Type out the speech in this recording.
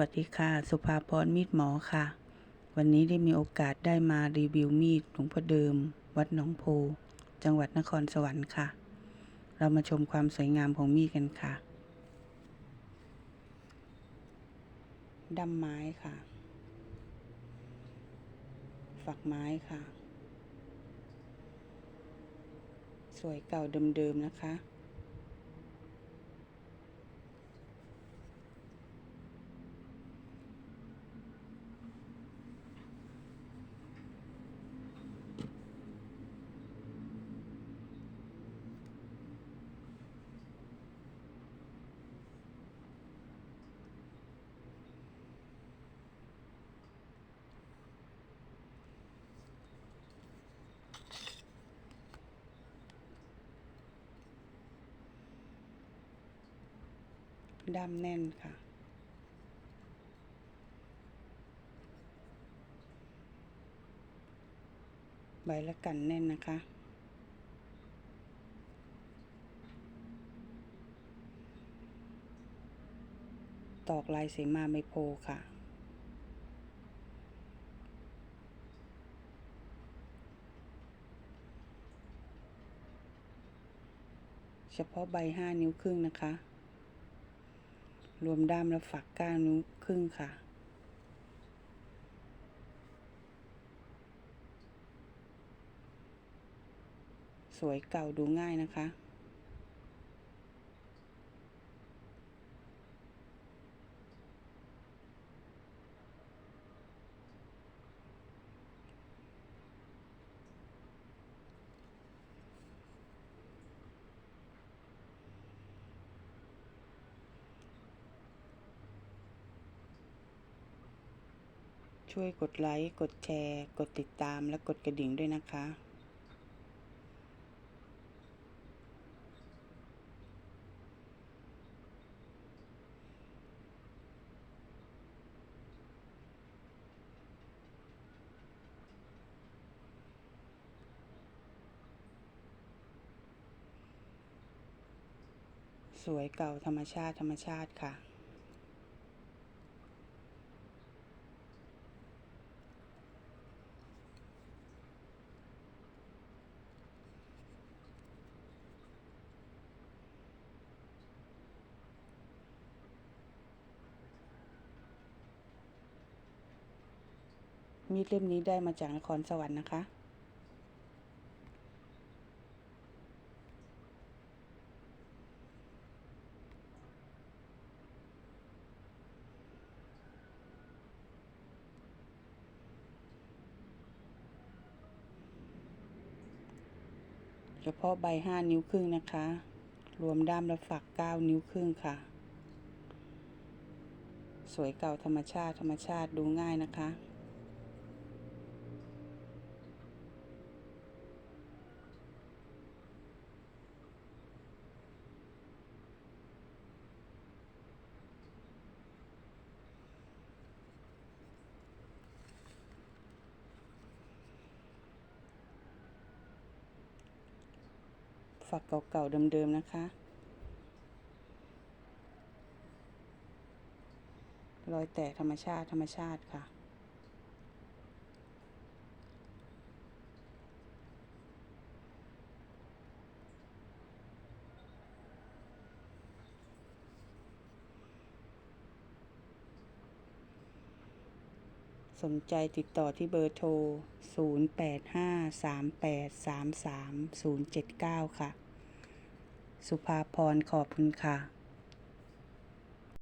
วัสดีค่ะ สุภาพรมีดหมอค่ะ วันนี้ได้มีโอกาสได้มารีวิวมีดหลวงพ่อเดิม วัดหนองโพ จังหวัดนครสวรรค์ค่ะ เรามาชมความสวยงามของมีดกันค่ะดำไม้ค่ะ ฝักไม้ค่ะ สวยเก่าเดิมๆนะคะ ด้ามแน่นค่ะ ใบละกันแน่นนะคะ ตอกลายเสมาไมโพค่ะเฉพาะใบห้านิ้วครึ่งนะคะ รวมด้ามและฝักก้านิ้วครึ่งค่ะ สวยเก่าดูง่ายนะคะ ช่วยกดไลค์ กดแชร์ กดติดตามและกดกระดิ่งด้วยนะคะ สวยเก่าธรรมชาติธรรมชาติค่ะ มีดเล่มนี้ได้มาจากนครสวรรค์นะคะ เฉพาะใบห้านิ้วครึ่งนะคะ รวมด้ามและฝักเก้านิ้วครึ่งค่ะสวยเก่าธรรมชาติธรรมชาติดูง่ายนะคะ ฝักเก่าๆเดิมๆนะคะ รอยแตกธรรมชาติธรรมชาติค่ะ สนใจติดต่อที่เบอร์โทร 0853833079 ค่ะ สุภาพรขอบคุณค่ะ